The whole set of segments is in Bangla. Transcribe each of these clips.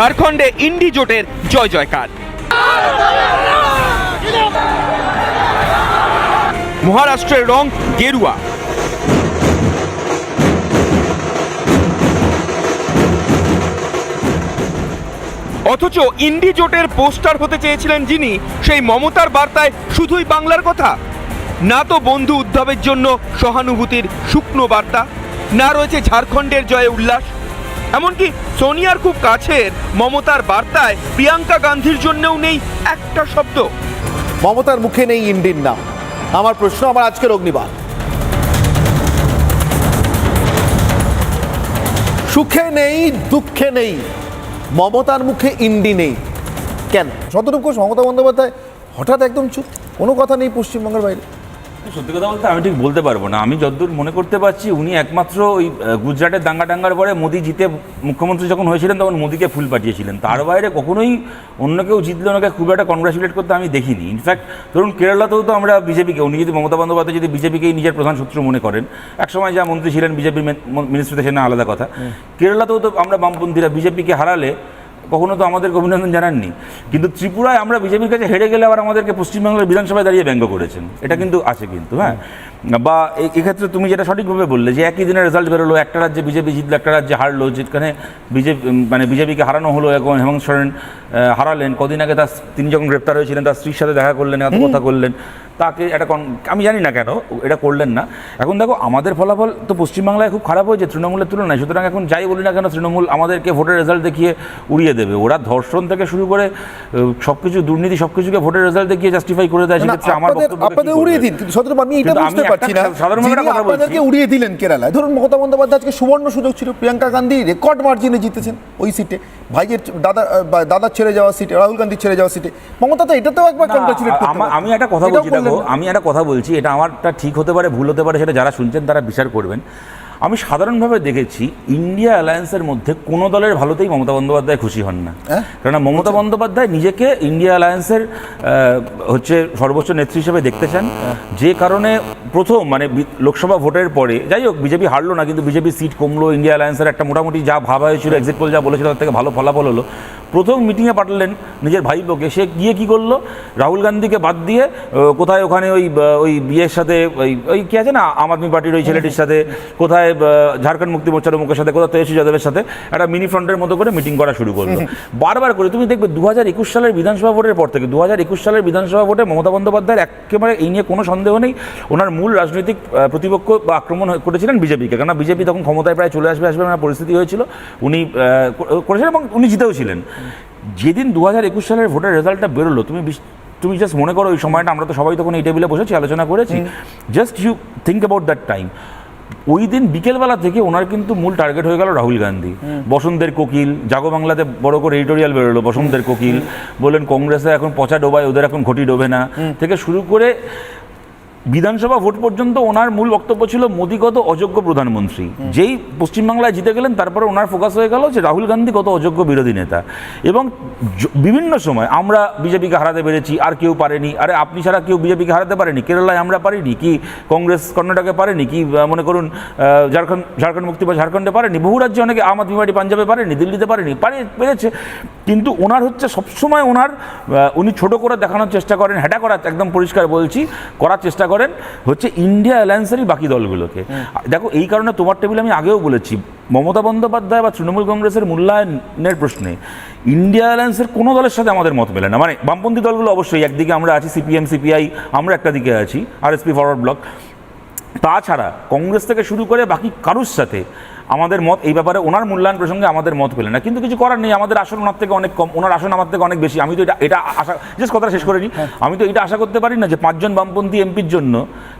ঝাড়খণ্ডে ইন্ডি জোটের জয় জয়কার। মহারাষ্ট্রের রং গেরুয়া। অথচ ইন্ডি জোটের পোস্টার হতে চেয়েছিলেন যিনি, সেই মমতার বার্তায় শুধুই বাংলার কথা? না তো বন্ধু উদ্ধবের জন্য সহানুভূতির শুকনো বার্তা, না রয়েছে ঝাড়খণ্ডের জয়ে উল্লাস। এমনকি সোনিয়ার খুব কাছের মমতার বার্তায় প্রিয়াঙ্কা গান্ধীর জন্যও নেই একটা শব্দ। মমতার মুখে নেই ইন্ডির নাম। আমার প্রশ্ন, আমার আজকের অগ্নিবাদ সুখে নেই, দুঃখে নেই, মমতার মুখে ইন্ডি নেই। কেন? ঘোষ, মমতা বন্দ্যোপাধ্যায় হঠাৎ একদম চুপ, কোনো কথা নেই পশ্চিমবঙ্গের বাইরে। সত্যি কথা বলতে আমি ঠিক বলতে পারব না আমি যতদূর মনে করতে পারছি উনি একমাত্র ওই গুজরাটের দাঙ্গা টাঙ্গার পরে মোদি জিতে মুখ্যমন্ত্রী যখন হয়েছিলেন তখন মোদিকে ফুল পাঠিয়েছিলেন তার বাইরে কখনোই অন্য কেউ জিতলে ওনাকে খুব একটা কনগ্রাচুলেট করতে আমি দেখিনি ইনফ্যাক্ট ধরুন কেরালাতেও তো আমরা বিজেপিকে উনি যদি মমতা বন্দ্যোপাধ্যায় যদি বিজেপিকেই নিজের প্রধান শত্রু মনে করেন একসময় যা মন্ত্রী ছিলেন বিজেপির মিনিস্ট্রিতে সেটা আলাদা কথা কেরালাতেও তো আমরা বামপন্থীরা বিজেপিকে হারালে কখনো তো আমাদেরকে অভিনন্দন জানাননি। কিন্তু ত্রিপুরায় আমরা বিজেপির কাছে হেরে গেলে আবার আমাদেরকে পশ্চিমবাংলার বিধানসভায় দাঁড়িয়ে ব্যঙ্গ করেছেন। এটা কিন্তু আছে কিন্তু হ্যাঁ। বা এক্ষেত্রে তুমি যেটা সঠিকভাবে বললে যে একই দিনে রেজাল্ট বেরোলো একটা রাজ্যে বিজেপি জিতলো একটা রাজ্যে হারলো যেখানে বিজেপি মানে বিজেপিকে হারানো হলো এখন হেমন্ত সোরেন হারালেন। কদিন আগে তার তিনি যখন গ্রেপ্তার হয়েছিলেন তার স্ত্রীর সাথে দেখা করলেন এত কথা করলেন তাকে কন- আমি জানি না কেন এটা করলেন না। এখন দেখো আমাদের ফলাফল তো পশ্চিমবাংলায় খুব খারাপ হয়েছে তৃণমূলের তুলনায়। সুতরাং এখন যাই বলি না কেন তৃণমূল আমাদেরকে ভোটের রেজাল্ট দেখিয়ে উড়িয়ে দেবে। ওরা ধর্ষণ থেকে শুরু করে সব কিছু দুর্নীতি সব কিছুকে ভোটের রেজাল্ট দেখিয়ে জাস্টিফাই করে দেয়। সেক্ষেত্রে আমার করবে? উড়িয়ে দিন কিন্তু আমি পারছি না। সাধারণভাবে কথা বলছি। আপনাদেরকে উড়িয়ে দিলেন কেরালায়। ধরুন মমতা বন্দ্যোপাধ্যায় আজকে সুবর্ণ সুযোগ ছিল প্রিয়াঙ্কা গান্ধী রেকর্ড মার্জিনে জিতেছেন ওই সিটে ভাইয়ের দাদা দাদা ছেড়ে যাওয়া সিটে রাহুল গান্ধীর ছেড়ে যাওয়া সিটে মমতা তো এটাতেও একবার কংগ্রেচুলেট করতে আমা- একটা কথা বলছি দেখো আমি একটা কথা বলছি এটা আমারটা ঠিক হতে পারে ভুল হতে পারে সেটা যারা শুনছেন তারা বিচার করবেন। আমি সাধারণভাবে দেখেছি ইন্ডিয়া অ্যালায়েন্সের মধ্যে কোনো দলের ভালোতেই মমতা বন্দ্যোপাধ্যায় খুশি হন না। হ্যাঁ? কেননা মমতা বন্দ্যোপাধ্যায় নিজেকে ইন্ডিয়া অ্যালায়েন্সের হচ্ছে সর্বোচ্চ নেত্রী হিসেবে দেখতে চান। যে কারণে প্রথম মানে লোকসভা ভোটের পরে যাই হোক বিজেপি হারলো না কিন্তু বিজেপি সিট কমলো ইন্ডিয়া অ্যালায়েন্সের একটা মোটামুটি যা ভাবা হয়েছিল এক্সিট পোল যা বলেছিল তার থেকে ভালো ফলাফল হলো। প্রথম মিটিংয়ে পাঠালেন নিজের ভাইপোকে। সে গিয়ে কি করল? রাহুল গান্ধীকে বাদ দিয়ে কোথায় ওখানে ওই ওই বিয়ের সাথে, ওই ওই কি আছে না, আম আদমি পার্টির ওই ছেলেটির সাথে, কোথায় ঝাড়খণ্ড মুক্তি মোর্চার মুখের সাথে, কোথায় তেজস্বী যাদবের সাথে, একটা মিনি ফ্রন্টের মতো করে মিটিং করা শুরু করল। বারবার করে, তুমি দেখবে দু হাজার একুশ সালের বিধানসভা ভোটের পর থেকে দু হাজার একুশ সালের বিধানসভা ভোটে মমতা বন্দ্যোপাধ্যায়ের একেবারে এই নিয়ে কোনো সন্দেহ নেই। ওনার মূল রাজনৈতিক প্রতিপক্ষ বা আক্রমণ করেছিলেন বিজেপিকে। কেননা বিজেপি তখন ক্ষমতায় প্রায় চলে আসবে আসবে পরিস্থিতি হয়েছিল। উনি করেছিলেন এবং উনি জিতেও ছিলেন। যেদিন দু হাজার একুশ সালের ভোটের রেজাল্টটা বেরোলো তুমি তুমি জাস্ট মনে করো ওই সময়টা আমরা তো সবাই তখন এই টেবিলে বসেছি আলোচনা করেছি। Just you think about that time ওই দিন বিকেলবেলা থেকে ওনার কিন্তু মূল টার্গেট হয়ে গেল রাহুল গান্ধী। বসন্তের কোকিল জাগো বাংলাতে বড় করে এডিটোরিয়াল বেরোলো বসন্তের কোকিল। বললেন কংগ্রেসে এখন পচা ডোবায় ওদের এখন ঘটি ডোবে না। থেকে শুরু করে বিধানসভা ভোট পর্যন্ত ওনার মূল বক্তব্য ছিল মোদী কত অযোগ্য প্রধানমন্ত্রী। যেই পশ্চিমবাংলায় জিতে গেলেন তারপরে ওনার ফোকাস হয়ে গেল যে রাহুল গান্ধী কত অযোগ্য বিরোধী নেতা। এবং বিভিন্ন সময় আমরা বিজেপিকে হারাতে পেরেছি আর কেউ পারেনি। আরে আপনি ছাড়া কেউ বিজেপিকে হারাতে পারেনি। কেরালায় আমরা পারিনি কি কংগ্রেস কর্ণাটকে পারেনি কি মনে করুন ঝাড়খণ্ড ঝাড়খণ্ড মুক্তি বা ঝাড়খণ্ডে পারেনি। বহু রাজ্যে অনেকে আম আদমি পার্টি পাঞ্জাবে পারেনি দিল্লিতে পারেনি পারে পেরেছে। কিন্তু ওনার হচ্ছে সবসময় ওনার উনি ছোট করে দেখানোর চেষ্টা করেন হ্যাটা করার একদম পরিষ্কার বলছি করার চেষ্টা করেন। হচ্ছে ইন্ডিয়া অ্যালায়েন্সেরই বাকি দলগুলোকে। দেখো এই কারণে তোমার টেবিল আমি আগেও বলেছি মমতা বন্দ্যোপাধ্যায় বা তৃণমূল কংগ্রেসের মূল্যায়নের প্রশ্নে ইন্ডিয়া অ্যালায়েন্সের কোনো দলের সাথে আমাদের মত মেলে না। মানে বামপন্থী দলগুলো অবশ্যই একদিকে আমরা আছি সিপিএম সিপিআই আমরা একটা দিকে আছি আরএসপি ফরওয়ার্ড ব্লক তাছাড়া কংগ্রেস থেকে শুরু করে বাকি কারুর সাথে আমাদের মত এই ব্যাপারে ওনার মূল্যায়ন প্রসঙ্গে আমাদের মত পেলে না। কিন্তু কিছু করার নেই আমাদের আসন ওনার থেকে অনেক কম ওনার আসন আমার থেকে অনেক বেশি। আমি তো এটা এটা আশা জাস্ট কথাটা শেষ করে নিই আমি তো এটা আশা করতে পারি না যে পাঁচজন বামপন্থী এমপির জন্য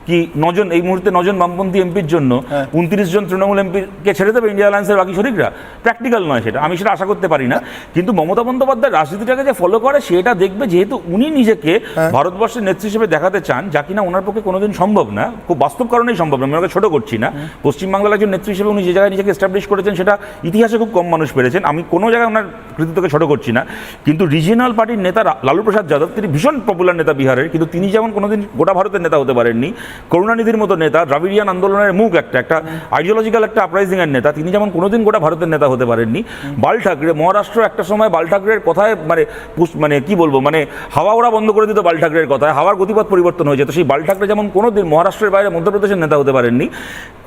কি নজন এই মুহূর্তে নজন বামপন্থী এমপির জন্য উনত্রিশ জন তৃণমূল এমপিকে ছেড়ে দেবে ইন্ডিয়া অ্যালায়েন্সের বাকি শরিকরা? প্র্যাকটিক্যাল নয় সেটা। আমি সেটা আশা করতে পারি না। কিন্তু মমতা বন্দ্যোপাধ্যায় রাজনীতিটাকে যে ফলো করে সেটা দেখবে যেহেতু উনি নিজেকে ভারতবর্ষের নেত্রী হিসেবে দেখাতে চান যা কিনা ওনার পক্ষে কোনোদিন সম্ভব না। খুব বাস্তব কারণেই সম্ভব না। আমি ওনাকে ছোটো করছি না। পশ্চিমবাংলার একজন নেত্রী হিসেবে উনি যে জায়গায় নিজেকে এস্টাবলিশ করেছেন সেটা ইতিহাসে খুব কম মানুষ পেরেছেন। আমি কোনো জায়গায় ওনার কৃতিত্বকে ছোট করছি না। কিন্তু রিজিনাল পার্টির নেতা লালু প্রসাদ যাদব, তিনি ভীষণ পপুলার নেতা বিহারের, কিন্তু তিনি যেমন কোনোদিন গোটা ভারতের নেতা হতে পারেননি, করুণানিধির মতো নেতা, দ্রাবিড়িয়ান আন্দোলনের মুখ একটা একটা আইডিওলজিক্যাল একটা আপরাইজিং এর নেতা, তিনি যেমন কোনোদিন গোটা ভারতের নেতা হতে পারেননি। বাল ঠাকরে, মহারাষ্ট্র একটা সময় বাল ঠাকরের কথায় মানে মানে কি বলব মানে হাওয়া ওরা বন্ধ করে দিত বাল ঠাকরের কথায়, হাওয়ার গতিপথ পরিবর্তন হয়ে যেত। সেই বাল ঠাকরে যেমন কোনোদিন মহারাষ্ট্রের বাইরে মধ্যপ্রদেশের নেতা হতে পারেননি।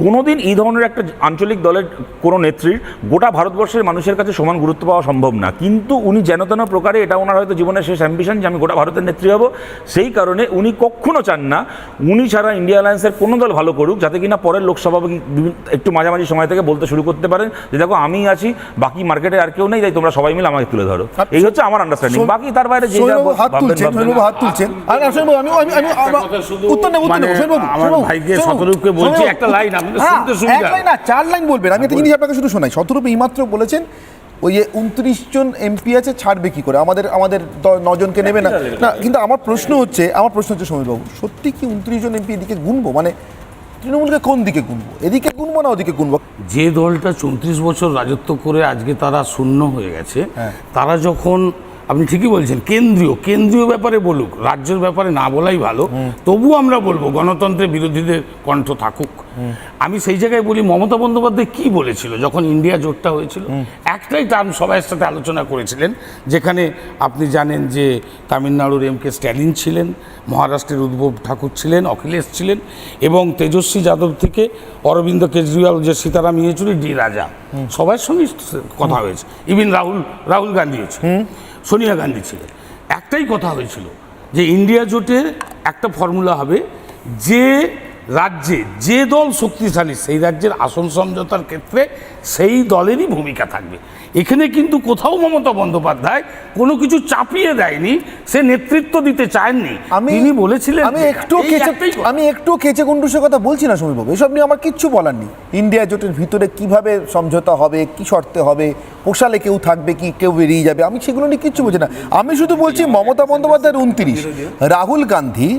কোনোদিন এই ধরনের একটা আঞ্চলিক দলের কোনো নেত্রীর গোটা ভারতবর্ষের মানুষের কাছে সমান গুরুত্ব পাওয়া সম্ভব না। কিন্তু উনি যেন তেন প্রকারে এটা ওনার হয়তো জীবনের শেষ অ্যাম্বিশন যে আমি গোটা ভারতের নেত্রী হব সেই কারণে উনি কখনো চান না উনি ছাড়া ইন্ডিয়া অ্যালায়েন্সের কোনো দল ভালো করুক যাতে কিনা পরের লোকসভা বিভিন্ন- একটু মাঝামাঝি সময় থেকে বলতে শুরু করতে পারেন যে দেখো আমি আছি বাকি মার্কেটে আর কেউ নেই তাই তোমরা সবাই মিলে আমাকে তুলে ধরো। এই হচ্ছে আমার আন্ডারস্ট্যান্ডিং বাকি তার বাইরে যে হাত তুলছেন হাত তুলছেন। আর আমি আমি আমি একটা আমার- উত্তর নেব উত্তর মানে নেব আমার ভাইকে শতরূপকে বলছি, একটা লাইন আপনাদের হ্যাঁ, শুনতে সুবিধা। এক লাইন না চার লাইন বলবেন। আমি একটা জিনিস আপনাকে শুধু শোনাই। শতরূপ এইমাত্র বলেছেন ওই যে উনত্রিশ জন এমপি আছে ছাড়বে কি করে? আমাদের আমাদের নজনকে নেবে না। না কিন্তু আমার প্রশ্ন হচ্ছে আমার প্রশ্ন হচ্ছে সমীরবাবু সত্যি কি উনত্রিশ জন এমপি এদিকে গুনবো? মানে তৃণমূলকে কোন দিকে গুনবো? এদিকে গুনবো না ওদিকে গুনবো? যে দলটা চৌত্রিশ বছর রাজত্ব করে আজকে তারা শূন্য হয়ে গেছে তারা যখন আপনি ঠিকই বলছেন কেন্দ্রীয় কেন্দ্রীয় ব্যাপারে বলুক রাজ্যের ব্যাপারে না বলাই ভালো তবু আমরা বলব গণতন্ত্রের বিরোধীদের কণ্ঠ থাকুক। আমি সেই জায়গায় বলি মমতা বন্দ্যোপাধ্যায় কি বলেছিল যখন ইন্ডিয়া জোটটা হয়েছিল? একটাই টার্ম সবার সাথে আলোচনা করেছিলেন যেখানে আপনি জানেন যে তামিলনাড়ুর এম কে স্ট্যালিন ছিলেন মহারাষ্ট্রের উদ্ভব ঠাকুর ছিলেন অখিলেশ ছিলেন এবং তেজস্বী যাদব থেকে অরবিন্দ কেজরিওয়াল যে সীতারাম ইয়েচুরি ডি রাজা। সবার সঙ্গে কথা হয়েছে। ইভিন রাহুল রাহুল গান্ধীও ছিলেন। সোনিয়া গান্ধী ছিলেন। একটাই কথা হয়েছিল যে ইন্ডিয়া জোটের একটা ফর্মুলা হবে যে রাজ্যে যে দল শক্তিশালী সেই রাজ্যের আসন সমঝোতার ক্ষেত্রে সেই দলেরই ভূমিকা থাকবে। এখানে কিন্তু কোথাও মমতা বন্দ্যোপাধ্যায় কোনো কিছু চাপিয়ে দেয়নি সে নেতৃত্ব দিতে চাননি। আমি তিনি বলেছিলেন আমি একটু আমি একটু কেচে কুন্ডুসের কথা বলছি না সমীরবাবু এসব নিয়ে আমার কিচ্ছু বলার নেই। ইন্ডিয়া জোটের ভিতরে কীভাবে সমঝোতা হবে কি শর্তে হবে পোষালে কেউ থাকবে কি কেউ বেরিয়ে যাবে আমি সেগুলো নিয়ে কিচ্ছু বলছি না। আমি শুধু বলছি মমতা বন্দ্যোপাধ্যায়ের উনত্রিশ রাহুল গান্ধী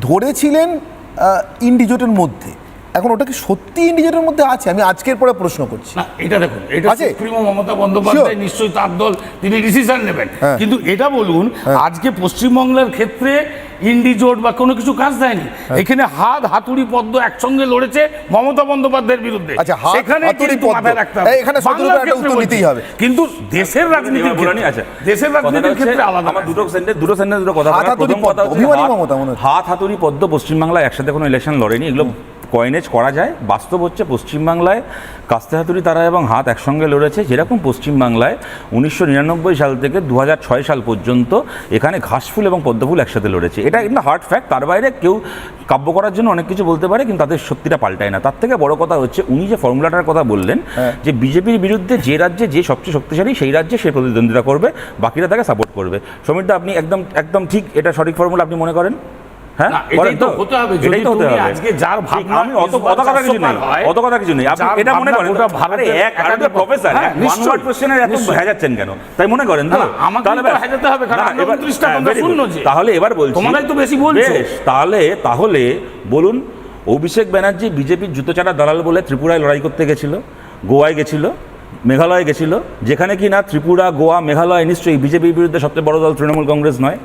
ধরেছিলেন আহ, ইন্ডি জোটের মধ্যে। এখন ওটা কি সত্যি ইন্ডি জোটের মধ্যে আছে? আমি আজকের পরে প্রশ্ন করছি। না এটা দেখুন এটা সুপ্রিমো মমতা বন্দ্যোপাধ্যায় নিশ্চয়ই তার দল তিনি ডিসিশন নেবেন। হ্যাঁ। কিন্তু এটা বলুন আজকে পশ্চিমবঙ্গের ক্ষেত্রে ইন্ডি জোট বা কোনো কিছু কাজ দেয়নি। হ্যাঁ। এখানে হাত হাতুড়ি পদ্ম একসঙ্গে লড়েছে মমতা বন্দ্যোপাধ্যায়ের বিরুদ্ধে। আচ্ছা, সেখানে কিন্তু মাথায় রাখতে হবে। এখানে হবে। কিন্তু দেশের রাজনীতি নি, ক্ষেত্রে আচ্ছা। দেশের রাজনীতির ক্ষেত্রে আলাদা। আমার দুটো সেন্টেন্স দুটো সেন্টেন্স দুটো কথা প্রথম। হাত হাতুড়ি পদ্ম পশ্চিমবাংলায় একসাথে কোনো ইলেকশন লড়েনি এগুলো কয়েনেজ করা যায়। বাস্তব হচ্ছে পশ্চিমবাংলায় কাস্তে হাতুড়ি তারা এবং হাত একসঙ্গে লড়েছে। যেরকম পশ্চিমবাংলায় উনিশশো নিরানব্বই সাল থেকে দু ছয় সাল পর্যন্ত এখানে ঘাসফুল এবং পদ্মফুল একসাথে লড়েছে। এটা কিন্তু হার্ড ফ্যাক্ট তার বাইরে কেউ কাব্য করার জন্য অনেক কিছু বলতে পারে কিন্তু তাদের সত্যিটা পাল্টায় না। তার থেকে বড় কথা হচ্ছে উনি যে ফর্মুলাটার কথা বললেন যে বিজেপির বিরুদ্ধে যে রাজ্যে যে সবচেয়ে শক্তিশালী সেই রাজ্যে সে প্রতিদ্বন্দ্বিতা করবে বাকিরা তাকে সাপোর্ট করবে। সমীরদা আপনি একদম একদম ঠিক এটা সঠিক ফর্মুলা আপনি মনে করেন? হ্যাঁ? না, তো হতে হবে। এটাই তো হতে হবে। আজকে যার ঠিক, ভাবনা আমি অত কথা কিছু নেই। অত কথা কিছু নেই। আপনি এটা মনে করেন এক আরে একাধিক- প্রফেসর হ্যাঁ, ওয়ান নিশ্চয়ই, ওয়ার্ড কোশ্চেনের এত ভেজাচ্ছেন কেন? তাই মনে করেন তো? না, আমাকে তাহলে ভেজাতে হবে, কারণ আমরা 29টা হ্যাঁ, কথা very যে। তাহলে এবার বলছি তোমরাই তো বেশি বলছো। তাহলে তাহলে বলুন অভিষেক ব্যানার্জি বিজেপির জুতোচাটা দালাল বলে ত্রিপুরায় লড়াই করতে গেছিল গোয়ায় গেছিল মেঘালয় গেছিল, যেখানে কি না ত্রিপুরা, গোয়া, মেঘালয় নিশ্চয়ই বিজেপির বিরুদ্ধে সবচেয়ে বড় দল তৃণমূল কংগ্রেস নয়।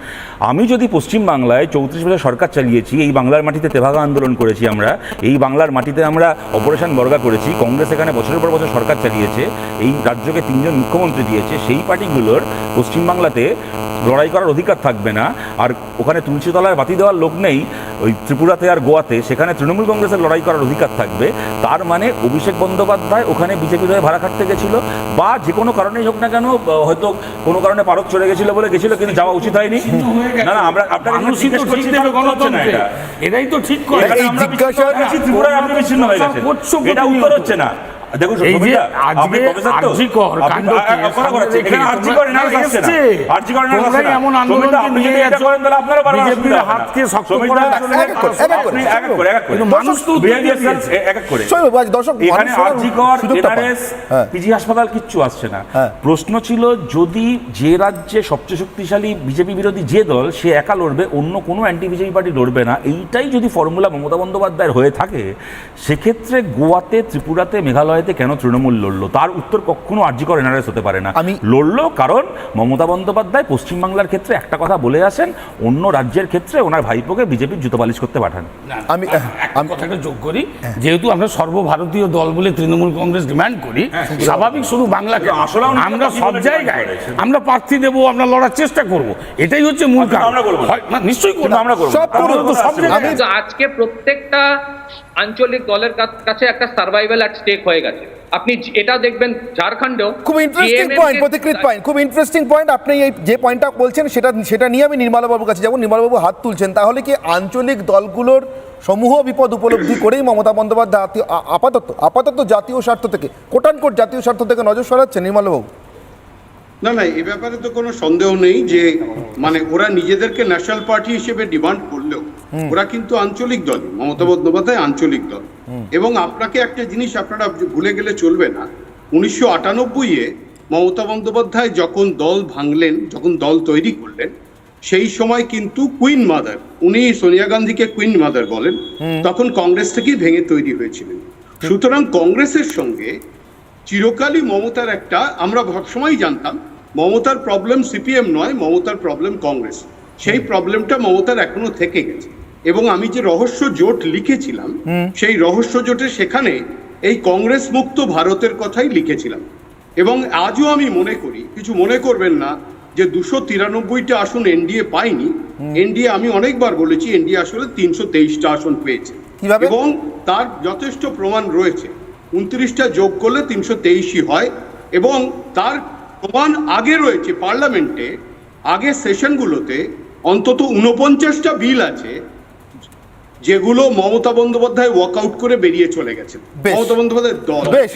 আমি যদি পশ্চিমবাংলায় চৌত্রিশ বছর সরকার চালিয়েছি, এই বাংলার মাটিতে তেভাগা আন্দোলন করেছি আমরা, এই বাংলার মাটিতে আমরা অপারেশন বর্গা করেছি, কংগ্রেস এখানে বছরের পর বছর সরকার চালিয়েছে, এই রাজ্যকে তিনজন মুখ্যমন্ত্রী দিয়েছে, সেই পার্টিগুলোর পশ্চিমবাংলাতে লড়াই করার অধিকার থাকবে না। আর ওখানে তুলসীতলায় বাতি দেওয়ার লোক নেই ওই ত্রিপুরাতে আর গোয়াতে সেখানে তৃণমূল কংগ্রেসের লড়াই করার অধিকার থাকবে। তার মানে অভিষেক বন্দ্যোপাধ্যায় ওখানে বিজেপির হয়ে ভাড়া খাটতে গেছিল বা যে কোনো কারণেই হোক না কেন হয়তো কোনো কারণে পারত চলে গেছিল বলে গেছিল কিন্তু যাওয়া উচিত হয়নি। না না আমরা আপনাকে জিজ্ঞেস করছি। এটাই তো ঠিক করে এখানে আমরা বিচ্ছিন্ন হয়ে গেছি, ত্রিপুরায় আপনি বিচ্ছিন্ন হয়ে গেছেন। করছ এটা উত্তর হচ্ছে না। দেখুন এই যে আজকে আরজিকর কাণ্ডকে আ- আ- করা করাচ্ছে। সামনে এখানে আরজিকর তোমরা- আসছে না। আরজিকর analysis আসছে না। এমন সৌমিতা, আপনি যদি এটা করেন তাহলে আপনারও বারবার বিজেপির অসুবিধা হবে না। হাতকে শক্ত করার জন্য এক এক করে, এক এক করে। এক এক করে, এক এক করে। কিন্তু মানুষ তো উত্তর Behavior দিয়ে sense, দিয়েছে। এ- এক এক করে। শোনো, আজ দর্শক এখানে আরজিকর এনআরএস। পিজি হাসপাতাল কিচ্ছু আসছে না। প্রশ্ন ছিল যদি যে রাজ্যে সবচেয়ে শক্তিশালী বিজেপি বিরোধী যে দল সে একা লড়বে অন্য কোনো অ্যান্টি বিজেপি পার্টি লড়বে না এইটাই যদি ফর্মুলা মমতা বন্দ্যোপাধ্যায়ের হয়ে থাকে সেক্ষেত্রে গোয়াতে ত্রিপুরাতে মেঘালয় লড়াইতে কেন তৃণমূল লড়লো? তার উত্তর কখনো আর্যিকর এনআরএস হতে পারে না। আমি- লড়লো কারণ মমতা বন্দ্যোপাধ্যায় পশ্চিমবাংলার ক্ষেত্রে একটা কথা বলে আসেন অন্য রাজ্যের ক্ষেত্রে ওনার ভাইপোকে বিজেপির জুতো পালিশ করতে পাঠান। আমি আমি কথাটা যোগ করি যেহেতু আমরা সর্বভারতীয় দল বলে তৃণমূল কংগ্রেস ডিমান্ড করি স্বাভাবিক শুধু বাংলাকে আসলেও উনি আমরা সব জায়গায় আমরা প্রার্থী দেবো আমরা লড়ার চেষ্টা করব। এটাই হচ্ছে মূল কারণ। আমরা করব না। নিশ্চয়ই করব। আমরা করব আজকে প্রত্যেকটা আঞ্চলিক দলের কাছে একটা সার্ভাইভাল অ্যাট স্টেক হয়ে গেছে। আপনি এটা দেখবেন ঝাড়খণ্ডেও খুব ইন্টারেস্টিং পয়েন্ট প্রতিকৃত পয়েন্ট খুব ইন্টারেস্টিং পয়েন্ট আপনি এই যে পয়েন্টটা বলছেন সেটা সেটা নিয়ে আমি নির্মলাবাবুর কাছে যাব। নির্মলাবাবু হাত তুলছেন। তাহলে কি আঞ্চলিক দলগুলোর সমূহ বিপদ উপলব্ধি করেই মমতা বন্দ্যোপাধ্যায় আপাতত আপাতত জাতীয় স্বার্থ থেকে কোটানকোট জাতীয় স্বার্থ থেকে নজর সরাচ্ছেন নির্মলাবাবু? না না এ ব্যাপারে তো কোনো সন্দেহ নেই যে মানে ওরা নিজেদেরকে ন্যাশনাল পার্টি হিসেবে ডিমান্ড করলেও। ওরা কিন্তু আঞ্চলিক দল মমতা বন্দ্যোপাধ্যায় আঞ্চলিক দল। এবং আপনাকে একটা জিনিস আপনারা ভুলে গেলে চলবে না উনিশশো আটানব্বইয়ে মমতা বন্দ্যোপাধ্যায় যখন দল ভাঙলেন যখন দল তৈরি করলেন সেই সময় কিন্তু কুইন মাদার উনি সোনিয়া গান্ধীকে কুইন মাদার বলেন তখন কংগ্রেস থেকেই ভেঙে তৈরি হয়েছিলেন। সুতরাং কংগ্রেসের সঙ্গে চিরকালই মমতার একটা আমরা সবসময় জানতাম মমতার প্রবলেম সিপিএম নয় মমতার প্রবলেম কংগ্রেস। সেই প্রবলেমটা মমতার এখনও থেকে গেছে। এবং আমি যে রহস্য জোট লিখেছিলাম সেই রহস্য জোটে সেখানে এই কংগ্রেস মুক্ত ভারতের কথাই লিখেছিলাম। এবং আজও আমি মনে করি কিছু মনে করবেন না যে দুশো তিরানব্বইটা আসন এনডিএ পায়নি। এনডিএ আমি অনেকবার বলেছি এনডিএ আসলে তিনশো তেইশটা আসন পেয়েছে। এবং তার যথেষ্ট প্রমাণ রয়েছে। উনত্রিশটা যোগ করলে তিনশো তেইশই হয়। এবং তার প্রমাণ আগে রয়েছে পার্লামেন্টে আগে সেশনগুলোতে অন্তত উনপঞ্চাশটা বিল আছে। যেগুলো মমতা বন্দ্যোপাধ্যায় ওয়াকআউট করে বেরিয়ে চলে গেছেন। মমতা বন্দ্যোপাধ্যায় দল। বেশ।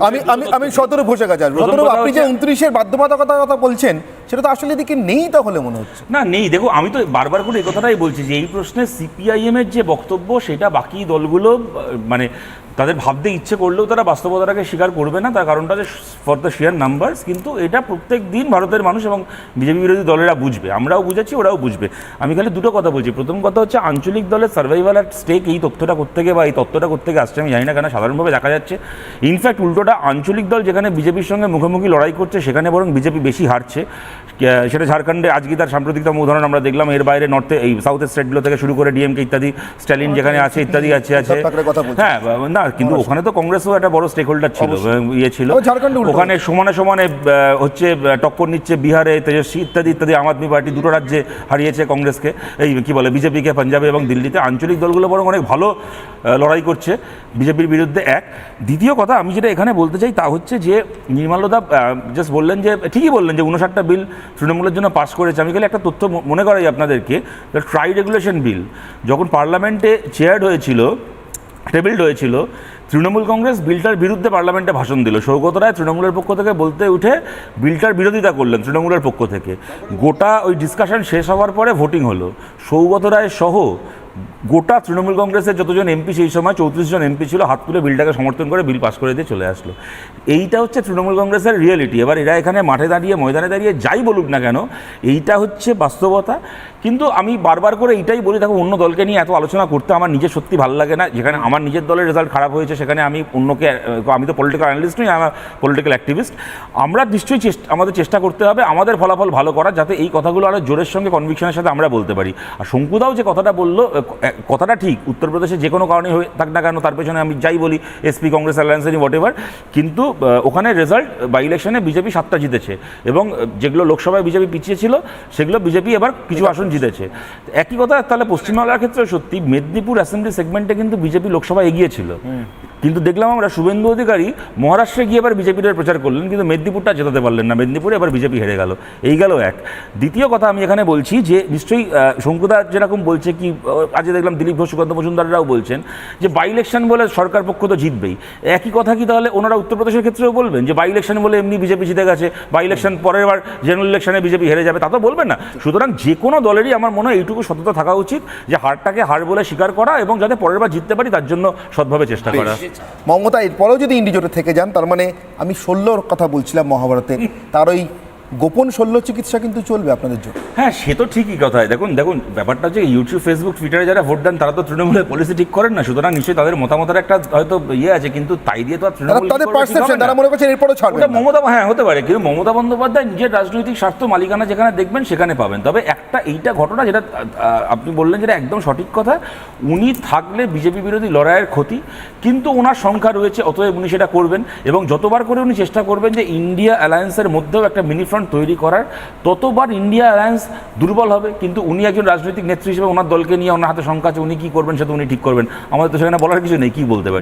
আমি আমি আমি সতেরো বসে গেছি আপনি যে উনত্রিশের বাধ্যবাধকতার কথা বলছেন সেটা তো আসলে এদিকে নেই তাহলে মনে হচ্ছে। না, নেই। দেখো, আমি তো বারবার করে এই কথাটাই বলছি যে এই প্রশ্নে সিপিআইএম এর যে বক্তব্য, সেটা বাকি দলগুলো মানে তাদের ভাবতে ইচ্ছে করলেও তারা বাস্তবতাটাকে স্বীকার করবে না। তার কারণটা যে ফর দ্য শেয়ার নাম্বারস কিন্তু এটা প্রত্যেক দিন ভারতের মানুষ এবং বিজেপি বিরোধী দলেরা বুঝবে। আমরাও বুঝেছি, ওরাও বুঝবে। আমি খালি দুটো কথা বলছি। প্রথম কথা হচ্ছে, আঞ্চলিক দলের সার্ভাইভাল অ্যাট স্টেক এই তথ্যটা কোথেকে বা এই তথ্যটা কোথেকে আসছে আমি জানি না কেন, সাধারণভাবে দেখা যাচ্ছে। ইনফ্যাক্ট উল্টোটা আঞ্চলিক দল যেখানে বিজেপির সঙ্গে মুখোমুখি লড়াই করছে, সেখানে বরং বিজেপি বেশি হারছে। সেটা ঝাড়খণ্ডে আজকে তার সাম্প্রতিকতম উদাহরণ আমরা দেখলাম। এর বাইরে নর্থে এই সাউথ স্টেটগুলো থেকে শুরু করে ডিএমকে ইত্যাদি স্ট্যালিন যেখানে আছে ইত্যাদি আছে আছে। হ্যাঁ না কিন্তু ওখানে তো কংগ্রেসও একটা বড় স্টেক হোল্ডার ছিল ইয়ে ছিল। ওখানে সমানে সমানে হচ্ছে টক্কর নিচ্ছে বিহারে তেজস্বী ইত্যাদি ইত্যাদি আম আদমি পার্টি দুটো রাজ্যে হারিয়েছে কংগ্রেসকে। এই কি বলে বিজেপিকে পাঞ্জাবে এবং দিল্লিতে। আঞ্চলিক দলগুলো বরং অনেক ভালো লড়াই করছে বিজেপির বিরুদ্ধে এক। দ্বিতীয় কথা আমি যেটা এখানে বলতে চাই তা হচ্ছে যে নির্মালদা জাস্ট বললেন যে ঠিকই বললেন যে উনষাটটা বিল তৃণমূলের জন্য পাস করেছে। আমি খালি একটা তথ্য মনে করাই আপনাদেরকে। ট্রাই রেগুলেশন বিল যখন পার্লামেন্টে চেয়ার হয়েছিল টেবিলড হয়েছিল, তৃণমূল কংগ্রেস বিলটার বিরুদ্ধে পার্লামেন্টে ভাষণ দিল। সৌগত রায় তৃণমূলের পক্ষ থেকে বলতে উঠে বিলটার বিরোধিতা করলেন তৃণমূলের পক্ষ থেকে। গোটা ওই ডিসকাশন শেষ হওয়ার পরে ভোটিং হলো। সৌগত রায় সহ গোটা তৃণমূল কংগ্রেসের যতজন এমপি সেই সময় চৌত্রিশ জন এমপি ছিল, হাত তুলে বিলটাকে সমর্থন করে বিল পাস করে দিয়ে চলে আসলো। এইটা হচ্ছে তৃণমূল কংগ্রেসের রিয়েলিটি এবার এরা এখানে মাঠে দাঁড়িয়ে, ময়দানে দাঁড়িয়ে যাই বলুক না কেন, এইটা হচ্ছে বাস্তবতা। কিন্তু আমি বারবার করে এইটাই বলি, দেখো, অন্য দলকে নিয়ে এত আলোচনা করতে আমার নিজের সত্যি ভালো লাগে না। যেখানে আমার নিজের দলের রেজাল্ট খারাপ হয়েছে, সেখানে আমি অন্যকে, আমি তো পলিটিক্যাল অ্যানালিস্ট নই আমার পলিটিক্যাল অ্যাক্টিভিস্ট আমরা নিশ্চয়ই চেষ্টা, আমাদের চেষ্টা করতে হবে, আমাদের ফলাফল ভালো করা যাতে এই কথাগুলো আরও জোরের সঙ্গে কনভিকশনের সাথে আমরা বলতে পারি। আর শঙ্কুদাও যে কথাটা বলল কথাটা ঠিক উত্তরপ্রদেশে যে কোনো কারণে হয়ে থাক না কেন তার পেছনে আমি যাই বলি SP Congress alliance any whatever কিন্তু ওখানে রেজাল্ট বাই ইলেকশনে বিজেপি সাতটা জিতেছে এবং যেগুলো লোকসভায় বিজেপি পিছিয়ে ছিল সেগুলো বিজেপি এবার কিছু আসন জিতেছে। একই কথা তাহলে পশ্চিমবাংলার ক্ষেত্রে সত্যি মেদিনীপুর অ্যাসেম্বলি সেগমেন্টে কিন্তু বিজেপি লোকসভা এগিয়েছিল। কিন্তু দেখলাম আমরা শুভেন্দু অধিকারী মহারাষ্ট্রে গিয়ে এবার বিজেপির প্রচার করলেন কিন্তু মেদিনীপুরটা জেতাতে পারলেন না। মেদিনীপুরে এবার বিজেপি হেরে গেল। এই গেল এক। দ্বিতীয় কথা আমি এখানে বলছি যে নিশ্চয়ই শঙ্কুদা যেরকম বলছে কি আজকে দেখলাম দিলীপ ঘোষ সুকান্ত মজুমদাররাও বলছেন যে বাই ইলেকশন বলে সরকার পক্ষ তো জিতবেই। একই কথা কি তাহলে ওনারা উত্তরপ্রদেশের ক্ষেত্রেও বলবেন যে বাই ইলেকশন বলে এমনি বিজেপি জিতে গেছে বাই ইলেকশন পরের বার জেনারেল ইলেকশনে বিজেপি হেরে যাবে তা তো বলবেন না। সুতরাং যে কোনো দলেরই আমার মনে হয় এইটুকু সততা থাকা উচিত যে হারটাকে হার বলে স্বীকার করা এবং যাতে পরের বার জিততে পারি তার জন্য সৎভাবে চেষ্টা করা। মমতা এরপরেও যদি ইন্ডি জোটে থেকে যান তার মানে আমি ষোলোর কথা বলছিলাম মহাভারতে তার ওই গোপন শল্য চিকিৎসা কিন্তু চলবে আপনাদের জন্য। হ্যাঁ সে তো ঠিকই কথা। দেখুন দেখুন ব্যাপারটা হচ্ছে ইউটিউব ফেসবুক টুইটারে যারা ভোট দেন তারা তো তৃণমূলের পলিসি ঠিক করেন না। সুতরাং নিশ্চয়ই তাদের মতামতের একটা হয়তো ইয়ে আছে কিন্তু তাই দিয়ে তো আর তৃণমূল তাদের কি করবে ঠিক পার্সেপশন হবে না। তারা মনে করছেন এরপরও ছাড়বে ওটা মমতা হ্যাঁ হতে পারে। কিন্তু মমতা বন্দ্যোপাধ্যায় নিজের রাজনৈতিক স্বার্থ মালিকানা যেখানে দেখবেন সেখানে পাবেন। তবে একটা এইটা ঘটনা যেটা আপনি বললেন যেটা একদম সঠিক কথা উনি থাকলে বিজেপি বিরোধী লড়াইয়ের ক্ষতি কিন্তু ওনার সংখ্যা রয়েছে অতএব উনি সেটা করবেন। এবং যতবার করে উনি চেষ্টা করবেন যে ইন্ডিয়া অ্যালায়েন্সের মধ্যেও একটা মিনি ফ্রন্ট তৈরি করার, ততবার ইন্ডিয়া অ্যালায়েন্স দুর্বল হবে, কিন্তু উনি একজন রাজনৈতিক নেত্রী হিসেবে ওনার দলকে নিয়ে, ওনার হাতে শঙ্কা আছে, উনি কী করবেন সেটা উনি ঠিক করবেন। আমাদের তো সেখানে বলার কিছু নেই, কী বলতে পারি?